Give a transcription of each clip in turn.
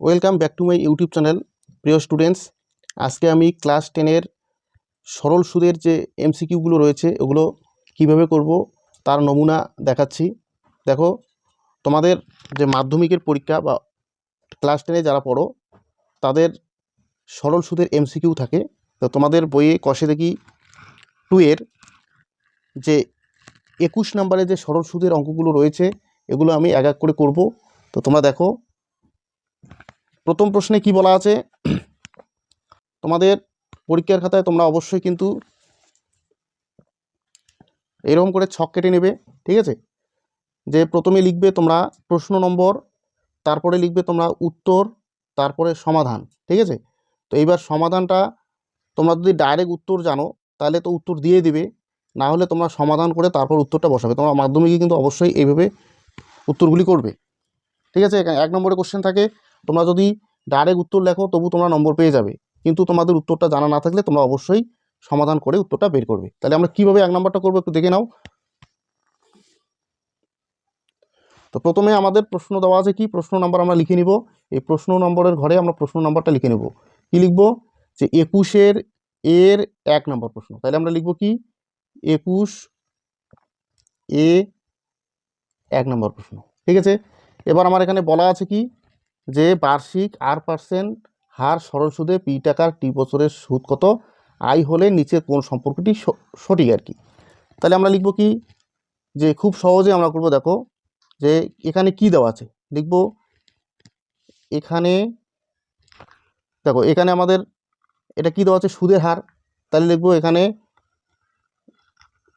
Welcome back to my YouTube channel প্রিয় students আজকে আমি ক্লাস টেনের সরল সুদের যে এমসিকিউগুলো রয়েছে, ওগুলো কীভাবে করব তার নমুনা দেখাচ্ছি। দেখো, তোমাদের যে মাধ্যমিকের পরীক্ষা বা ক্লাস টেনে যারা পড়ো, তাদের সরল সুদের এমসিকিউ থাকে। তো তোমাদের বইয়ে কষে দেখি টু এর যে একুশ নম্বরে যে সরল সুদের অঙ্কগুলো রয়েছে, এগুলো আমি এক এক করে করব। তো তোমরা দেখো প্রথম প্রশ্নে কি বলা আছে? তোমাদের পরীক্ষার খাতায় তোমরা অবশ্যই কিন্তু এরকম করে ছক কেটে নেবে, ঠিক আছে? যে প্রথমে লিখবে তোমরা প্রশ্ন নম্বর, তারপরে লিখবে তোমরা উত্তর, তারপরে সমাধান, ঠিক আছে? তো এইবার সমাধানটা তোমরা যদি ডাইরেক্ট উত্তর জানো, তাহলে তো উত্তর দিয়ে দিবে। না হলে তোমরা সমাধান করে তারপর উত্তরটা বসাবে। তোমরা মাধ্যমিকে কিন্তু অবশ্যই এইভাবে উত্তরগুলি করবে, ঠিক আছে? এক নম্বরে কোশ্চেন থাকে তোমরা যদি ডাইরেক্ট উত্তর লেখো, তবু তোমরা নম্বর পেয়ে যাবে। কিন্তু তোমাদের উত্তরটা জানা না থাকলে তোমরা অবশ্যই সমাধান করে উত্তরটা বের করবে। তাহলে আমরা কীভাবে এক নম্বরটা করব একটু দেখে নাও। তো প্রথমে আমাদের প্রশ্ন দেওয়া আছে কি? প্রশ্ন নাম্বার আমরা লিখে নিব। এই প্রশ্ন নম্বরের ঘরে আমরা প্রশ্ন নাম্বারটা লিখে নেব। কি লিখব? যে একুশের এর এক নম্বর প্রশ্ন। তাহলে আমরা লিখব কি? একুশ এ এক নম্বর প্রশ্ন। ঠিক আছে? এবার আমার এখানে বলা আছে কি? যে বার্ষিক আর পার্সেন্ট হার সরল সুদে পি টাকার টি বছরের সুদ কত? আই হলে নিচের কোন সম্পর্কটি সঠিক আর কি? তাহলে আমরা লিখব কি? যে খুব সহজে আমরা করব দেখো, যে এখানে কি দেওয়া আছে? লিখব এখানে, দেখো এখানে আমাদের এটা কি দেওয়া আছে? সুদের হার। তাহলে লিখব এখানে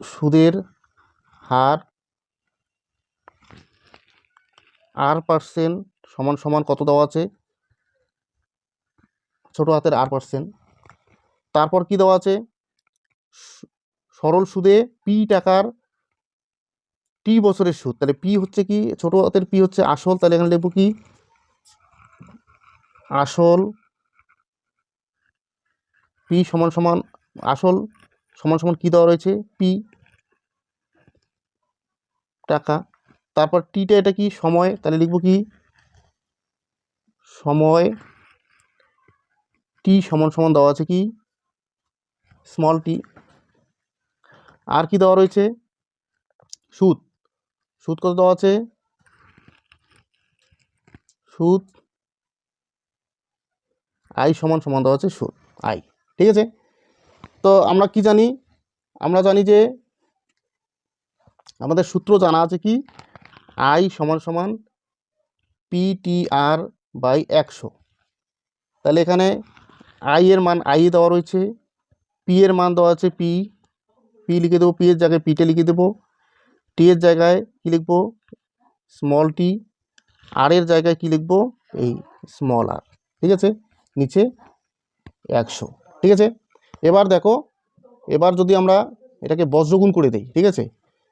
সুদের হার আর পার্সেন্ট সমান সমান কত দেওয়া আছে? ছোট হাতের আর পার্সেন্ট তারপর কি দেওয়া আছে? সরল সুদে পি টাকার টি বছরের সুদ। তাহলে পি হচ্ছে কি? ছোট হাতের পি হচ্ছে আসল। তাহলে এখানে লিখব কি? আসল পি সমান সমান আসল সমান সমান কি দেওয়া রয়েছে? পি টাকা। তারপর টিটা এটা কি? সময়। তাহলে লিখব কি? সময় টি সমান সমান দেওয়া আছে কি? স্মল টি আর কি দেওয়া রয়েছে? সুদ সুদ কত দেওয়া আছে? সুদ আই সমান সমান দেওয়া আছে সুদ আই ঠিক আছে? তো আমরা কি জানি? আমরা জানি যে আমাদের সূত্র জানা আছে কি? আই সমান সমান পি টি আর বাই একশো। তাহলে এখানে আই এর মান আই দেওয়া রয়েছে পি এর মান দেওয়া আছে পি পি লিখে দেবো পি এর জায়গায় পিটা লিখে দেবো টি এর জায়গায় কী লিখব? স্মল টি আর এর জায়গায় কী লিখব? এই স্মল আর ঠিক আছে? নিচে একশো, ঠিক আছে? এবার দেখো, এবার যদি আমরা এটাকে বজ্রগুণ করে দিই, ঠিক আছে?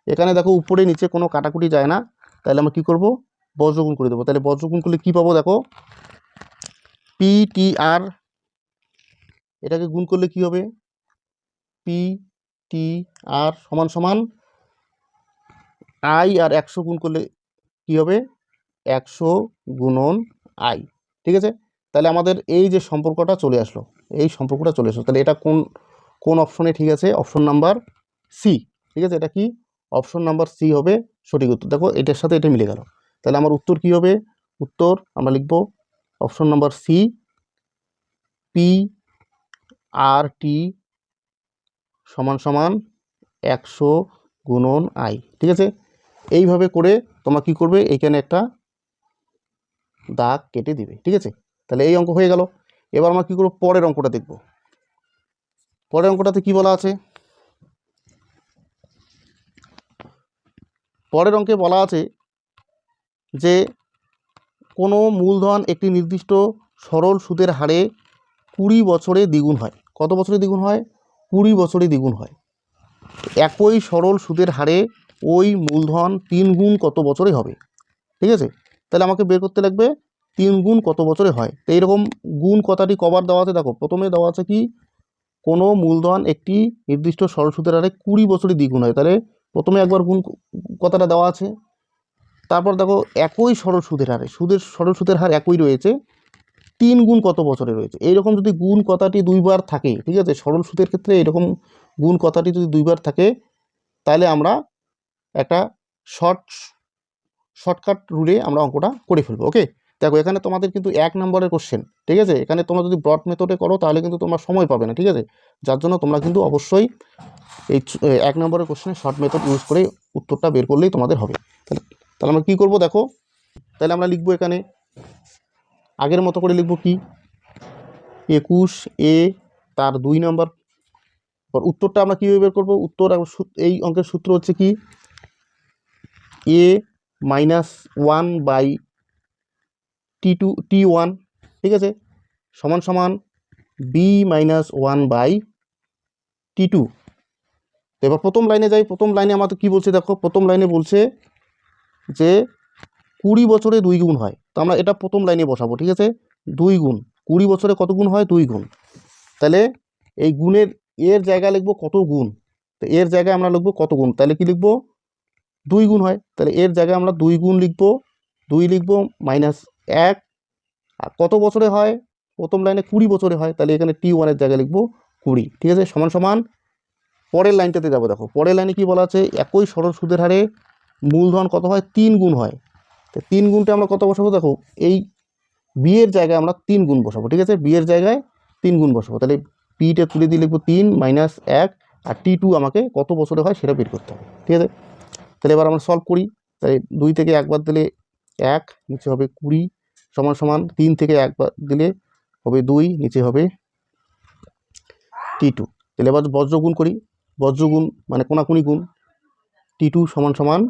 এখানে দেখো উপরে নিচে কোনো কাটাকুটি যায় না, তাহলে আমরা কী করব? বজ্রগুণ করে দেবো। তাহলে বজ্রগুণ করলে কী পাবো দেখো? পি টি আর এটাকে গুণ করলে কি হবে? পি টি আর সমান সমান আই আর একশো গুণ করলে কি হবে? একশো গুণন আই ঠিক আছে? তাহলে আমাদের এই যে সম্পর্কটা চলে আসলো, এই সম্পর্কটা চলে আসলো। তাহলে এটা কোন কোন অপশনে ঠিক আছে? অপশন নাম্বার সি ঠিক আছে? এটা কি? অপশন নাম্বার সি হবে সঠিক উত্তর। দেখো, এটার সাথে এটা মিলে গেল। তাহলে আমার উত্তর কি হবে? উত্তর আমরা লিখব option number C P R T সমান সমান একশো গুণন আই ঠিক আছে? এইভাবে করে তোমরা কি করবে? এইখানে একটা দাগ কেটে দিবে, ঠিক আছে? তাহলে এই অঙ্ক হয়ে গেল। এবার আমরা কী করব? পরের অঙ্কটা দেখব। পরের অঙ্কটাতে কি বলা আছে? পরের অঙ্কে বলা আছে যে কোনো মূলধন একটি নির্দিষ্ট সরল সুদের হারে কুড়ি বছরে দ্বিগুণ হয়। কত বছরে দ্বিগুণ হয়? কুড়ি বছরে দ্বিগুণ হয়। একই সরল সুদের হারে ওই মূলধন তিন গুণ কত বছরে হবে? ঠিক আছে? তাহলে আমাকে বের করতে লাগবে, তিন গুণ কত বছরে হয়? তো এইরকম গুণ কথাটি কবার দেওয়া আছে, দেখো, প্রথমে দেওয়া আছে কি? কোনো মূলধন একটি নির্দিষ্ট সরল সুদের হারে কুড়ি বছরে দ্বিগুণ হয়। তাহলে প্রথমে একবার গুণ কথাটা দেওয়া আছে। তারপর দেখো একই সরল সুদের হারে, সুদের সরল সুদের হার একই রয়েছে, তিন গুণ কত বছরে রয়েছে? এইরকম যদি গুণ কথাটি দুইবার থাকে, ঠিক আছে? সরল সুদের ক্ষেত্রে এরকম গুণ কথাটি যদি দুইবার থাকে, তাহলে আমরা একটা শর্ট, শর্টকাট রুলে আমরা অঙ্কটা করে ফেলব ওকে দেখো, এখানে তোমাদের কিন্তু এক নম্বরের কোশ্চেন ঠিক আছে? এখানে তোমরা যদি ব্রড মেথডে করো, তাহলে কিন্তু তোমরা সময় পাবে না, ঠিক আছে? যার জন্য তোমরা কিন্তু অবশ্যই এই এক নম্বরের কোশ্চেনে শর্ট মেথড ইউজ করে উত্তরটা বের করলেই তোমাদের হবে, তাহলে তাহলে আমরা কী করব দেখো? তাহলে আমরা লিখব এখানে, আগের মতো করে লিখব কি? একুশ এ তার দুই নম্বর উত্তরটা আমরা কীভাবে বের করব? উত্তর এই অঙ্কের সূত্র হচ্ছে কি? A minus one by T two, T one, ঠিক আছে? সমান সমান B minus one by T two. এবার প্রথম লাইনে যাই, প্রথম লাইনে আমাদের কী বলছে দেখো? প্রথম লাইনে বলছে যে কুড়ি বছরে দুই গুণ হয়। তো আমরা এটা প্রথম লাইনে বসাবো, ঠিক আছে? দুই গুণ। কুড়ি বছরে কত গুণ হয়? দুই গুণ। তাহলে এই গুণের, এর জায়গায় লিখব কত গুণ? তো এর জায়গায় আমরা লিখব কত গুণ? তাহলে কি লিখব? দুই গুণ হয়। তাহলে এর জায়গায় আমরা দুই গুণ লিখব। দুই লিখব মাইনাস এক। আর কত বছরে হয়? প্রথম লাইনে কুড়ি বছরে হয়। তাহলে এখানে টি ওয়ানের জায়গায় লিখব কুড়ি। ঠিক আছে? সমান সমান পরের লাইনটাতে যাব, দেখো। পরের লাইনে কি বলা আছে? একই সরল সুদের হারে মূলধন কত হয়? তিন গুণ হয়। তো তিন গুণটা আমরা কত বসাবো? দেখো, এই বিয়ের জায়গায় আমরা তিন গুণ বসাবো, ঠিক আছে? বিয়ের জায়গায় তিন গুণ বসাবো। তাহলে পিটা তুলে দিয়ে লিখব তিন মাইনাস এক, আর টি টু আমাকে কত বছরে হয় সেটা বের করতে হবে, ঠিক আছে? তাহলে এবার আমরা সলভ করি। তাই দুই থেকে একবার দিলে এক, নিচে হবে কুড়ি, সমান সমান তিন থেকে একবার দিলে হবে দুই, নিচে হবে টি টু তাহলে এবার বজ্রগুণ করি। বজ্রগুণ মানে কোনাকুনি গুণ। টি টু সমান সমান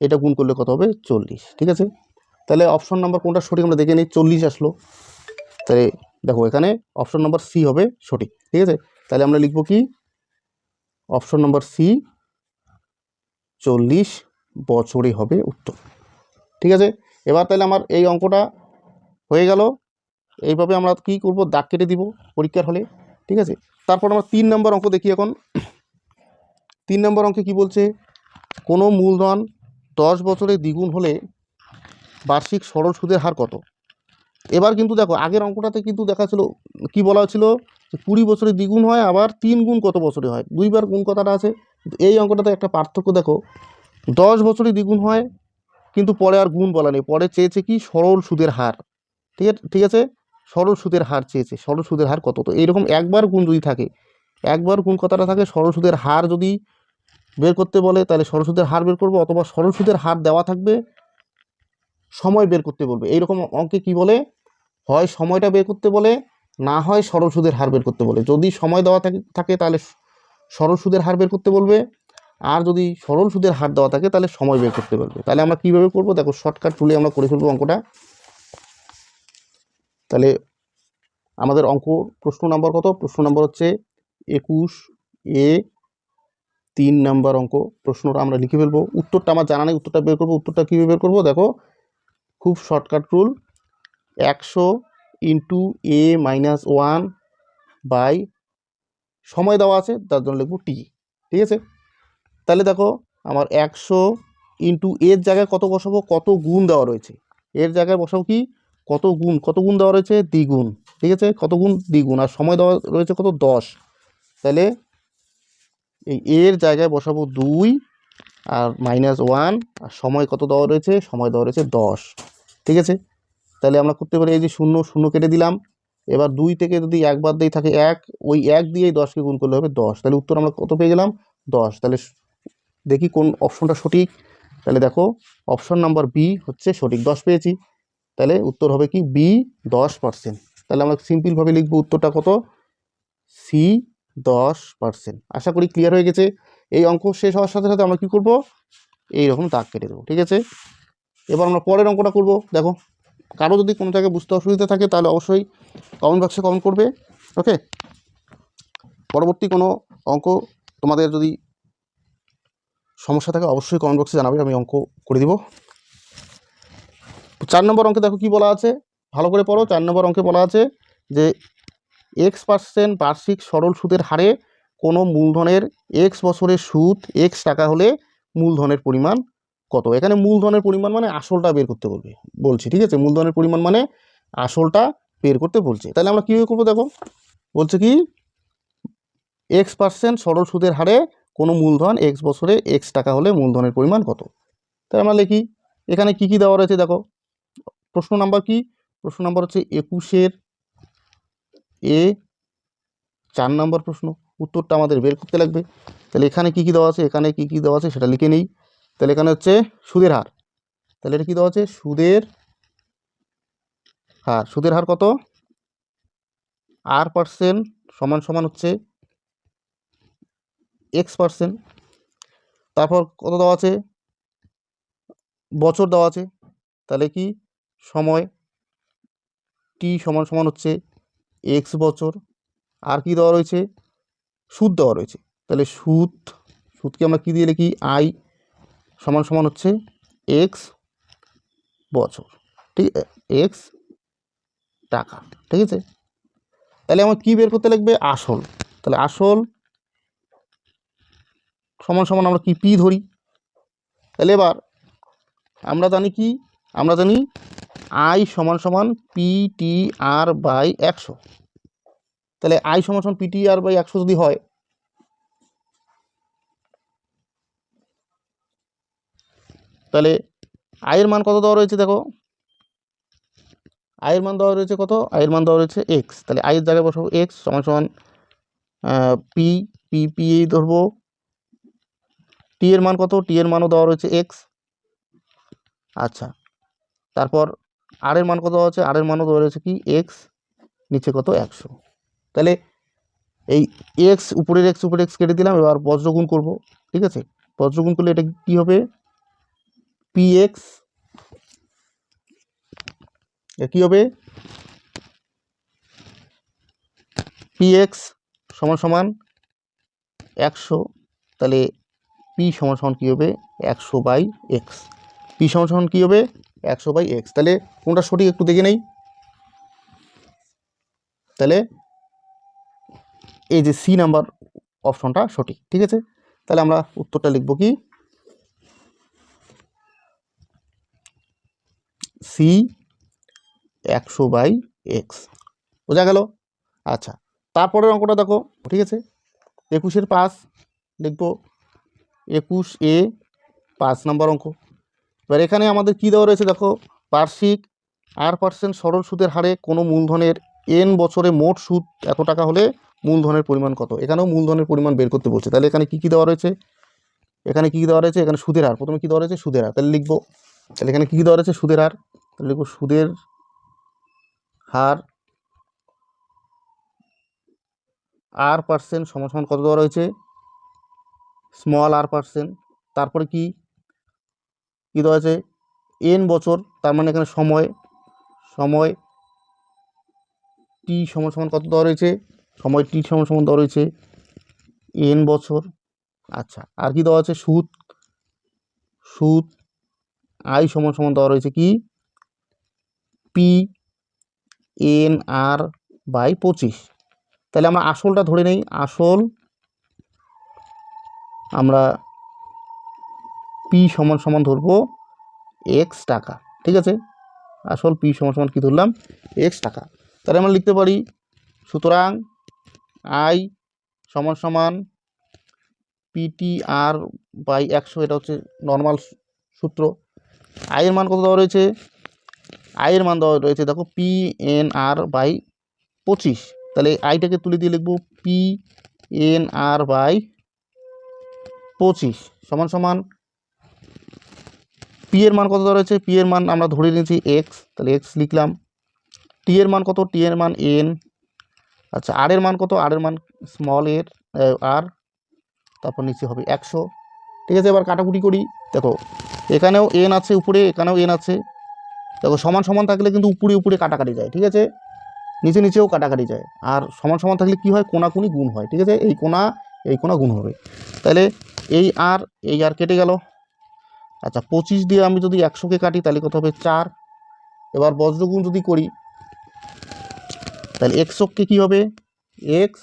এটা গুণ করলে কত হবে? চল্লিশ। ঠিক আছে? তাহলে অপশন নাম্বার কোনটা সঠিক আমরা দেখে নিই। চল্লিশ আসলো। তাহলে দেখো এখানে অপশন নাম্বার সি হবে সঠিক। ঠিক আছে? তাহলে আমরা লিখব কি? অপশন নাম্বার সি চল্লিশ বছরে হবে উত্তর। ঠিক আছে? এবার তাহলে আমার এই অঙ্কটা হয়ে গেল। এইভাবে আমরা কি করব? দাগ কেটে দিব পরীক্ষার হলে। ঠিক আছে? তারপর আমরা তিন নম্বর অঙ্ক দেখি এখন। তিন নম্বর অঙ্কে কি বলছে? কোনো মূলধন দশ বছরে দ্বিগুণ হলে বার্ষিক সরল সুদের হার কত? এবার কিন্তু দেখো, আগের অঙ্কটাতে কিন্তু দেখা ছিল, কি বলা হয়েছিল? যে কুড়ি বছরে দ্বিগুণ হয়, আবার তিন গুণ কত বছরে হয়? দুইবার গুণ কথাটা আছে এই অঙ্কটাতে একটা পার্থক্য দেখো, দশ বছরে দ্বিগুণ হয়, কিন্তু পরে আর গুণ বলা নেই, পরে চেয়েছে কি? সরল সুদের হার। ঠিক আছে ঠিক আছে? সরল সুদের হার চেয়েছে, সরল সুদের হার কত? তো এইরকম একবার গুণ যদি থাকে, একবার গুণ কথাটা থাকে, সরল সুদের হার যদি বের করতে বলে, তাহলে সরল সুদের হার বের করব অথবা সরল সুদের হার দেওয়া থাকবে, সময় বের করতে বলবে। এইরকম অঙ্কে কি বলে? হয় সময়টা বের করতে বলে, না হয় সরল সুদের হার বের করতে বলে। যদি সময় দেওয়া থাকে থাকে তাহলে সরল সুদের হার বের করতে বলবে, আর যদি সরল সুদের হার দেওয়া থাকে তাহলে সময় বের করতে বলবে। তাহলে আমরা কীভাবে করব? দেখো শর্টকাট তুলে আমরা করে ফেলব অঙ্কটা। তাহলে আমাদের অঙ্ক প্রশ্ন নম্বর কত? প্রশ্ন নম্বর হচ্ছে একুশ এ তিন নাম্বার অঙ্ক প্রশ্নটা আমরা লিখে ফেলব। উত্তরটা আমার জানা নেই, উত্তরটা বের করব, উত্তরটা কীভাবে বের করব? দেখো, খুব শর্টকাট রুল একশো into A minus one by সময় দেওয়া আছে, তার জন্য লিখব টি ঠিক আছে? তাহলে দেখো, আমার একশো ইন্টু এর জায়গায় কত বসাবো? কত গুণ দেওয়া রয়েছে? এর জায়গায় বসাবো কি? কত গুণ কত গুণ দেওয়া রয়েছে? দ্বিগুণ, ঠিক আছে? কত গুণ? দ্বিগুণ, আর সময় দেওয়া রয়েছে কত? দশ। তাহলে এই এর জায়গায় বসাবো দুই আর মাইনাস ওয়ান আর সময় কত দেওয়া রয়েছে? সময় দেওয়া রয়েছে দশ। ঠিক আছে? তাহলে আমরা করতে পারি এই যে শূন্য শূন্য কেটে দিলাম। এবার দুই থেকে যদি একবার দিয়ে থাকে এক, ওই এক দিয়েই দশকে গুণ করলে হবে দশ। তাহলে উত্তর আমরা কত পেয়ে গেলাম? দশ। তাহলে দেখি কোন অপশনটা সঠিক। তাহলে দেখো অপশন নাম্বার বি হচ্ছে সঠিক দশ পেয়েছি। তাহলে উত্তর হবে কি? বি দশ পার্সেন্ট তাহলে আমরা সিম্পলভাবে লিখব উত্তরটা কত? সি দশ পার্সেন্ট আশা করি ক্লিয়ার হয়ে গেছে। এই অঙ্ক শেষ হওয়ার সাথে সাথে আমরা কী করব? এইরকম দাগ কেটে দেবো, ঠিক আছে? এবার আমরা পরের অঙ্কটা করব। দেখো, কারও যদি কোনো জায়গায় বুঝতে অসুবিধা থাকে তাহলে অবশ্যই কমেন্ট বক্সে কমেন্ট করবে ওকে পরবর্তী কোনো অঙ্ক তোমাদের যদি সমস্যা থাকে অবশ্যই কমেন্ট বক্সে জানাবে, আমি অঙ্ক করে দিব। চার নম্বর অঙ্কে দেখো কি বলা আছে? ভালো করে পড়ো, চার নম্বর অঙ্কে বলা আছে যে এক্স পার্সেন্ট বার্ষিক সরল সুদের হারে কোনো মূলধনের এক্স বছরের সুদ এক্স টাকা হলে মূলধনের পরিমাণ কত? এখানে মূলধনের পরিমাণ মানে আসলটা বের করতে বলবে, বলছি, ঠিক আছে? মূলধনের পরিমাণ মানে আসলটা বের করতে বলছে। তাহলে আমরা কীভাবে করব দেখো? বলছে কি? এক্স পার্সেন্ট সরল সুদের হারে কোনো মূলধন এক্স বছরে এক্স টাকা হলে মূলধনের পরিমাণ কত? তাই আমরা লিখি, এখানে কি কি দেওয়া রয়েছে দেখো? প্রশ্ন নাম্বার কি? প্রশ্ন নাম্বার হচ্ছে একুশের এ চার নম্বর প্রশ্ন, উত্তরটা আমাদের বের করতে লাগবে। তাহলে এখানে কি কি দেওয়া আছে? এখানে কি কি দেওয়া আছে সেটা লিখে নেই। তাহলে এখানে হচ্ছে সুদের হার। তাহলে এটা কি দেওয়া আছে? সুদের হার। সুদের হার কত? আর পার্সেন্ট সমান সমান হচ্ছে এক্স পার্সেন্ট তারপর কত দেওয়া আছে? বছর দেওয়া আছে। তাহলে কি? সময় টি সমান সমান হচ্ছে এক্স বছর, আর কি দেওয়া রয়েছে? সুদ দেওয়া রয়েছে। তাহলে সুদ, সুদকে আমরা কী দিয়ে লিখি? আই সমান সমান হচ্ছে এক্স বছর। ঠিক এক্স টাকা। ঠিক আছে? তাহলে আমার কী বের করতে লাগবে আসল। তাহলে আসল সমান সমান আমরা কি পি ধরি? তাহলে এবার আমরা জানি কি? আমরা জানি আই সমান সমান পি টি আর বাই একশো। তাহলে আই সমান সমান পি টি আর বাই একশো যদি হয়, তাহলে আয়ের মান কত দেওয়া রয়েছে দেখো? আয়ের মান দেওয়া রয়েছে কত? আয়ের মান দেওয়া রয়েছে এক্স তাহলে আয়ের জায়গায় বসাবো এক্স সমান সমান পি পি পি এই ধরবো। টি এর মান কত? টি এর মানও দেওয়া রয়েছে এক্স আচ্ছা তারপর আর এর মান কত আছে? আর এর মানও রয়েছে কি? এক্স নিচে কত? একশো। তাহলে এই এক্স উপরের এক্স উপরে এক্স কেটে দিলাম, এবার বজ্রগুণ করব, ঠিক আছে? বজ্রগুণ করলে এটা কি হবে? পি এক্স কী হবে? পি এক্স সমান সমান একশো। তাহলে পি সমান সমান কী হবে? একশো বাই এক্স পি সমান সমান কী হবে? একশো বাই এক্স। তাহলে কোনটা সঠিক একটু দেখে নেই? তাহলে এই যে সি নাম্বার অপশনটা সঠিক, ঠিক আছে? তাহলে আমরা উত্তরটা লিখব কি? সি একশো বাই এক্স। বোঝা গেল? আচ্ছা তারপরের অঙ্কটা দেখো, ঠিক আছে? একুশের পাঁচ, লিখব একুশ এ পাঁচ নাম্বার অঙ্ক। এবার এখানে আমাদের কী দেওয়া রয়েছে দেখো? বার্ষিক আর পার্সেন্ট সরল সুদের হারে কোনো মূলধনের এন বছরে মোট সুদ এত টাকা হলে মূলধনের পরিমাণ কত? এখানেও মূলধনের পরিমাণ বের করতে বলছে। তাহলে এখানে কী কী দেওয়া রয়েছে? এখানে কী দেওয়া রয়েছে? এখানে সুদের হার। প্রথমে কী দেওয়া রয়েছে? সুদের হার। তাহলে লিখব। তাহলে এখানে কী কী দেওয়া রয়েছে? সুদের হার। তাহলে লিখব সুদের হার আর পার্সেন্ট সমান সমান কত দেওয়া রয়েছে? স্মল আর পার্সেন্ট তারপরে কি? কী দেওয়া আছে? এন বছর, তার মানে এখানে সময় সময় টি সমান সমান কত দেওয়া রয়েছে? সময় টি সমান সমান দেওয়া রয়েছে এন বছর। আচ্ছা আর কি দেওয়া আছে? সুদ সুদ আই সমান সমান দেওয়া রয়েছে কি? পি এন আর বাই পঁচিশ। তাহলে আমরা আসলটা ধরে নেই। আসল আমরা পি সমান সমান ধরবো এক্স টাকা, ঠিক আছে? আসল পি সমান সমান কী ধরলাম? এক্স টাকা। তাহলে আমরা লিখতে পারি, সুতরাং আই সমান সমান পিটি আর বাই একশো, এটা হচ্ছে নর্মাল সূত্র। আয়ের মান কত দেওয়া রয়েছে? আয়ের মান দেওয়া রয়েছে, দেখো পি এন আর বাই পঁচিশ। তাহলে আইটাকে তুলে দিয়ে লিখব পি এন আর বাই পঁচিশ। সমান সমান পি এর মান কত রয়েছে পি এর মান আমরা ধরে নিয়েছি এক্স তাহলে এক্স লিখলাম। টি এর মান কত? টি এর মান এন আচ্ছা আর এর মান কত? আর এর মান স্মল এর আর তারপর নিচে হবে একশো। ঠিক আছে, এবার কাটাকুটি করি। দেখো, এখানেও এন আছে উপরে, এখানেও এন আছে। দেখো, সমান সমান থাকলে কিন্তু উপরে উপরে কাটাকাটি যায়, ঠিক আছে? নিচে নিচেও কাটাকাটি যায়। আর সমান সমান থাকলে কি হয়? কোনাকুনি গুণ হয়, ঠিক আছে? এই কোনা এই কোনা গুণ হবে। তাহলে এই আর এই আর কেটে গেল। আচ্ছা পঁচিশ দিয়ে আমি যদি একশোকে কাটি, তাহলে কত হবে? চার। এবার বজ্রগুণ যদি করি, তাহলে এক্সকে কী হবে? X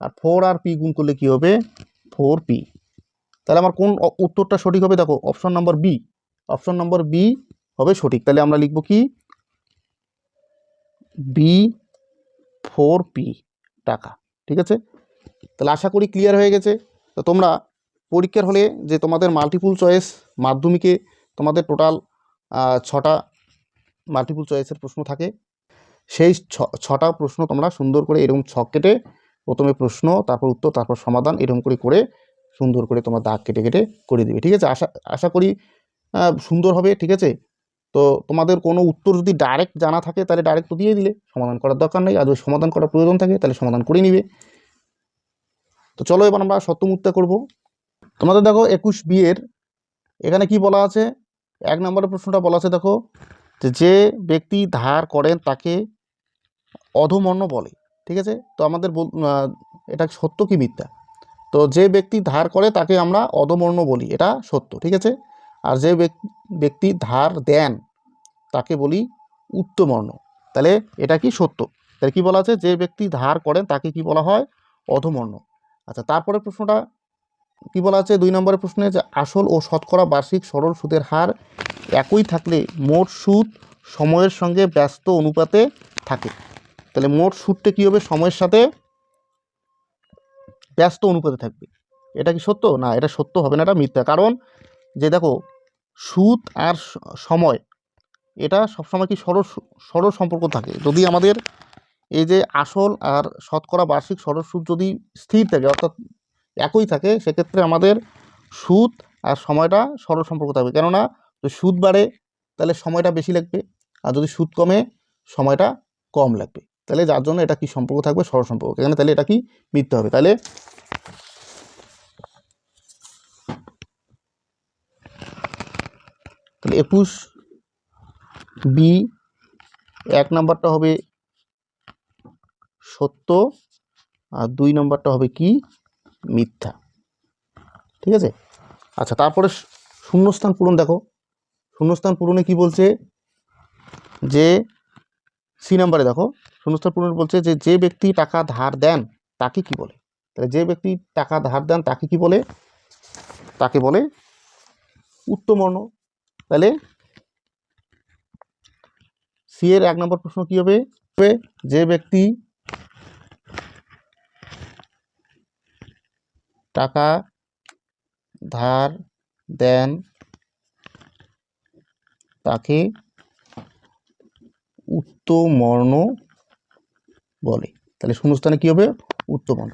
R four R P গুণ করলে কী হবে? ফোর পি তাহলে আমার কোন উত্তরটা সঠিক হবে? দেখো option number B option number B হবে সঠিক। তাহলে আমরা লিখব কি? বি ফোর পি টাকা। ঠিক আছে? তাহলে আশা করি ক্লিয়ার হয়ে গেছে। তো তোমরা পরীক্ষার হলে যে তোমাদের মাল্টিপুল চয়েস মাধ্যমিকে তোমাদের টোটাল ছটা মাল্টিপুল চয়েসের প্রশ্ন থাকে। সেই ছটা প্রশ্ন তোমরা সুন্দর করে এরকম ছক কেটে প্রথমে প্রশ্ন, তারপর উত্তর, তারপর সমাধান এরকম করে করে সুন্দর করে তোমার দাগ কেটে কেটে করে দিবে, ঠিক আছে? আশা আশা করি সুন্দর হবে, ঠিক আছে? তো তোমাদের কোনো উত্তর যদি ডাইরেক্ট জানা থাকে, তাহলে ডাইরেক্ট তো দিয়ে দিলে, সমাধান করার দরকার নেই। আর যদি সমাধান করার প্রয়োজন থাকে, তাহলে সমাধান করে নিবে। তো চলো এবার আমরা সত্যমুক্তা করব। তোমাদের দেখো একুশ বিয়ের এখানে কি বলা আছে? এক নম্বরের প্রশ্নটা বলা আছে, দেখো, যে ব্যক্তি ধার করেন তাকে অধমর্ণ বলে, ঠিক আছে? তো আমাদের এটা সত্য কি মিথ্যা? তো যে ব্যক্তি ধার করে তাকে আমরা অধমর্ণ বলি, এটা সত্য, ঠিক আছে? আর যে ব্যক- ব্যক্তি ধার দেন, তাকে বলি উত্তমর্ণ, তাহলে এটা কি সত্য? তাহলে কি বলা আছে? যে ব্যক্তি ধার করেন তাকে কি বলা হয়? অধমর্ণ। আচ্ছা তারপরে প্রশ্নটা কি বলা আছে? দুই নম্বরের প্রশ্নে যে আসল ও শতকরা বার্ষিক সরল সুদের হার একই থাকলে মোট সুদ সময়ের সঙ্গে ব্যস্ত অনুপাতে থাকে। তাহলে মোট সুদটা কী হবে? সময়ের সাথে ব্যস্ত অনুপাতে থাকবে। এটা কি সত্য? না, এটা সত্য হবে না, এটা মিথ্যা। কারণ যে দেখো, সুদ আর সময়, এটা সবসময় কি সরল সরল সম্পর্ক থাকে। যদি আমাদের এই যে আসল আর শতকরা বার্ষিক সরল সুদ যদি স্থির থাকে, অর্থাৎ একই থাকে, সেক্ষেত্রে আমাদের সুদ আর সময়টা সরল সম্পর্ক থাকবে। কেননা যদি সুদ বাড়ে, তাহলে সময়টা বেশি লাগবে, আর যদি সুদ কমে, সময়টা কম লাগবে। তাহলে যার জন্য এটা কি সম্পর্ক থাকবে? সরল সম্পর্ক। এখানে তাহলে এটা কি মিথ্যে হবে? তাহলে তাহলে একুশ বি এক নাম্বারটা হবে সত্য, আর দুই নম্বরটা হবে কি? মিথ্যা। ঠিক আছে? আচ্ছা তারপরে শূন্যস্থান পূরণ দেখো। শূন্যস্থান পূরণে কি বলছে? যে, সি নাম্বারে দেখো। শূন্যস্থান পূরণ বলছে যে যে ব্যক্তি টাকা ধার দেন, তাকে কি বলে? তাহলে যে ব্যক্তি টাকা ধার দেন, তাকে কি বলে? তাকে বলে উত্তমর্ণ। তাহলে সি এর এক নম্বর প্রশ্ন কি হবে? যে ব্যক্তি টাকা ধার দেন তাকে উত্তমর্ণ বলে। তাহলে শূন্যস্থানে কি হবে? উত্তমর্ণ।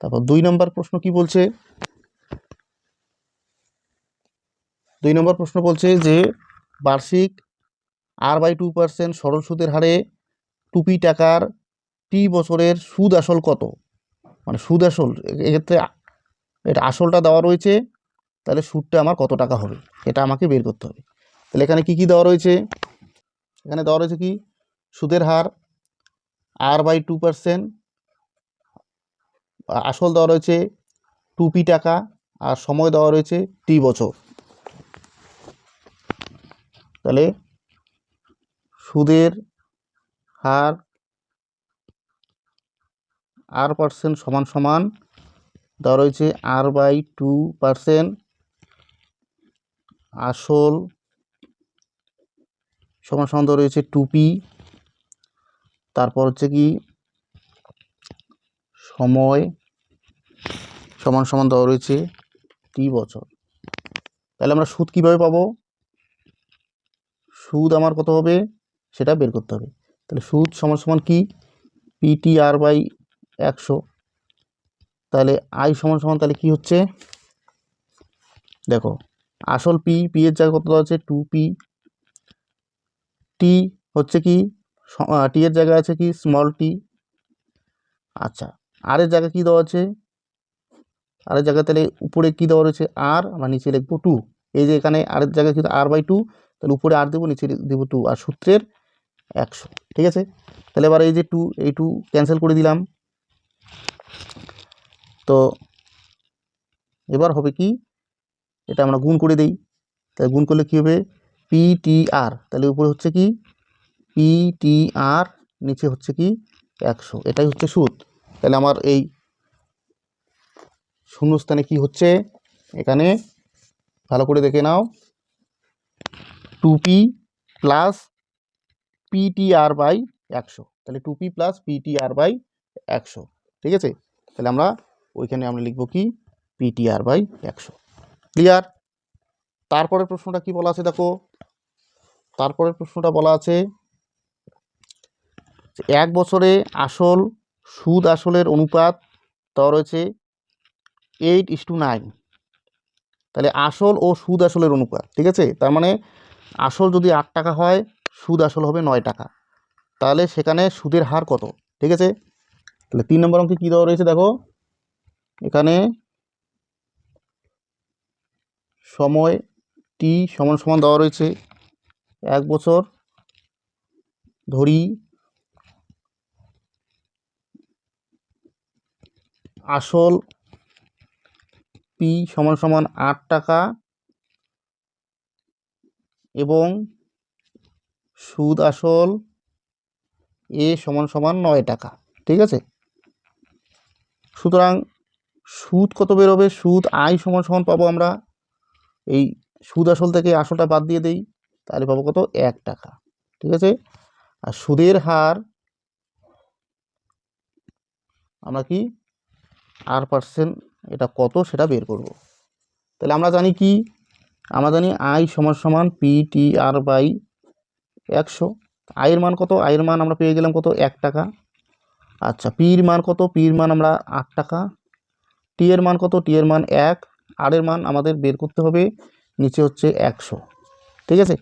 তারপর দুই নম্বর প্রশ্ন কি বলছে? দুই নম্বর প্রশ্ন বলছে যে, বার্ষিক আর বাই টু পার্সেন্ট সরল সুদের হারে টুপি টাকার টি বছরের সুদ আসল কত? মানে সুদ আসল, এক্ষেত্রে এটা আসলটা দেওয়া রয়েছে, তাহলে সুদটা আমার কত টাকা হবে? এটা আমাকে বের করতে হবে। তাহলে এখানে কি কি দেওয়া রয়েছে? এখানে দেওয়া রয়েছে কি? সুদের হার আর বাই টু পার্সেন্ট আসল দেওয়া রয়েছে টু পি টাকা, আর সময় দেওয়া রয়েছে টি বছর। তাহলে সুদের হার আর পার্সেন্ট সমান সমান দেওয়া রয়েছে আর বাই টু পার্সেন্ট আসল সমান সমান রয়েছে টুপি তারপর হচ্ছে কি সময় সমান সমান দেওয়া রয়েছে টি বছর। তাহলে আমরা সুদ কীভাবে পাবো? সুদ আমার কত হবে? সেটা বের করতে হবে। তাহলে সুদ সমান সমান কি? পিটি আর বাই একশো। তাহলে আই সমান সমান তাহলে কি হচ্ছে? দেখো, আসল পি পি এর জায়গায় কত দেওয়া আছে? টু পি টি হচ্ছে কি? টি এর জায়গায় আছে কি? স্মল টি আচ্ছা আর এর জায়গায় কি দেওয়া আছে? আর এর জায়গায় তাহলে উপরে কি দেওয়া রয়েছে? আর আমরা নিচে লিখব টু এই যে এখানে আর এর জায়গায় কিন্তু আর বাই টু তাহলে উপরে আর দেবো, নিচে দেবো টু আর সূত্রের একশো, ঠিক আছে? তাহলে এবার এই যে টু এই টু ক্যান্সেল করে দিলাম। তো এবার হবে কি? এটা আমরা গুণ করে দেই। তাহলে গুণ করলে কী হবে? পি টি আর তাহলে উপরে হচ্ছে কি? পি টি আর নিচে হচ্ছে কি? একশো। এটাই হচ্ছে সুদ। তাহলে আমার এই শূন্যস্থানে কি হচ্ছে? এখানে ভালো করে দেখে নাও। Two P plus PTR by একশো। তাহলে two P plus PTR by একশো। ঠিক আছে? তাহলে আমরা ওইখানে আমরা লিখব কি? পিটিআর বাই একশো। ক্লিয়ার তারপরের প্রশ্নটা কি বলা আছে দেখো? তারপরের প্রশ্নটা বলা আছে এক বছরে আসল সুদ আসলের অনুপাত দেওয়া রয়েছে এইট ইস টু নাইন তাহলে আসল ও সুদ আসলের অনুপাত, ঠিক আছে? তার মানে আসল যদি আট টাকা হয়, সুদ আসল হবে নয় টাকা। তাহলে সেখানে সুদের হার কত, ঠিক আছে? তাহলে তিন নম্বর অঙ্কে কী দেওয়া রয়েছে দেখো? এখানে সময় টি সমান সমান দেওয়া রয়েছে এক বছর ধরি আসল পি সমান সমান আট টাকা এবং সুদ আসল এ সমান সমান নয় টাকা, ঠিক আছে? সুতরাং সুদ কত বেরোবে? সুদ আই সমান সমান পাবো আমরা। এই সুদ আসল থেকে আসলটা বাদ দিয়ে দেই, তাহলে পাবো কত? এক টাকা। ঠিক আছে? আর সুদের হার আমরা কি? আর পার্সেন্ট এটা কত সেটা বের করব। তাহলে আমরা জানি কি? আমরা জানি আই সমান সমান পি টি আর বাই একশো। আয়ের মান কত? আয়ের মান আমরা পেয়ে গেলাম কত? এক টাকা। আচ্ছা পির মান কত? পির মান আমরা আট টাকা। টি এর মান কত? টি এর মান এক। আর এর মান আমাদের বের করতে হবে, নিচে হচ্ছে একশো। ঠিক আছে?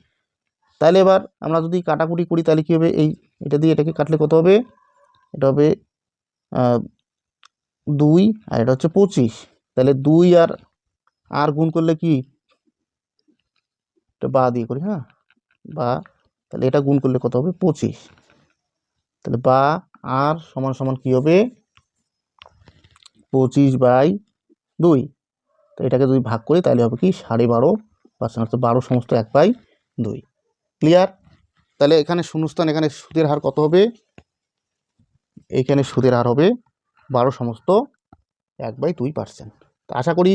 তাহলে এবার আমরা যদি কাটাকুটি করি, তাহলে কী হবে? এই, এটা দিয়ে এটাকে কাটলে কত হবে? এটা হবে দুই, আর এটা হচ্ছে পঁচিশ। তাহলে দুই আর আর গুণ করলে কি? এটা বা দিয়ে করি হ্যাঁ? বা, তাহলে এটা গুণ করলে কত হবে? পঁচিশ। তাহলে বা আর সমান সমান কি হবে? পঁচিশ বাই দুই। তো এটাকে যদি ভাগ করি, তাহলে হবে কি? সাড়ে বারো পার্সেন্ট অর্থাৎ বারো সমস্ত এক বাই দুই। ক্লিয়ার তাহলে এখানে শূন্যস্থান, এখানে সুদের হার কত হবে? এইখানে সুদের হার হবে বারো সমস্ত এক বাই দুই পার্সেন্ট আশা করি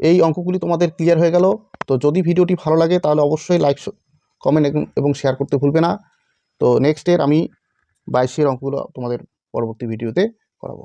এই অঙ্কগুলি তোমাদের ক্লিয়ার হয়ে গেল। তো যদি ভিডিওটি ভালো লাগে, তাহলে অবশ্যই লাইক কমেন্ট এবং শেয়ার করতে ভুলবে না। তো নেক্সট এর আমি বাইশের অঙ্কগুলো তোমাদের পরবর্তী ভিডিওতে করাবো।